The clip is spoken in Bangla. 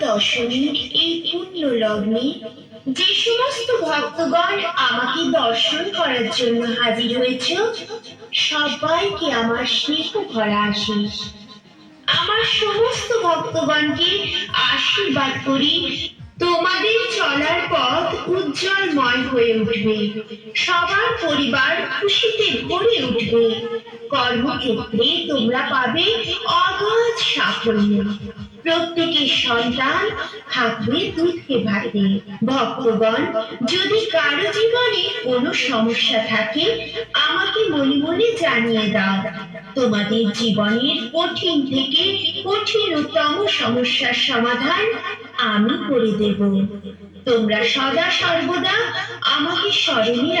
দশমীর এই পুণ্য লগ্নে যে সমস্ত ভক্তগণ আমাকে দর্শন করার জন্য হাজির হয়েছে, সবাইকে আমার স্নেহ ভরা আশিস আমার সমস্ত ভক্তগণকে আশীর্বাদ করি। তোমাদের উজ্জ্বলময় হয়ে উঠবে। সবার পরিবার খুশিতে ভরে উঠবে। কর্মক্ষেত্রে তোমরা পাবে অগাধ সাফল্য। প্রত্যেকের সন্তান থাকবে দুধকে ভাতে ভক্তগণ, যদি কারও জীবনে কোনো সমস্যা থাকে, আমাকে মনে মনে জানিয়ে দাও। তোমাদের জীবনের কঠিন থেকে কঠিনতম সমস্যার সমাধান আমি করে দেব। তোমরা সদা সর্বদা আমাকে স্মরণে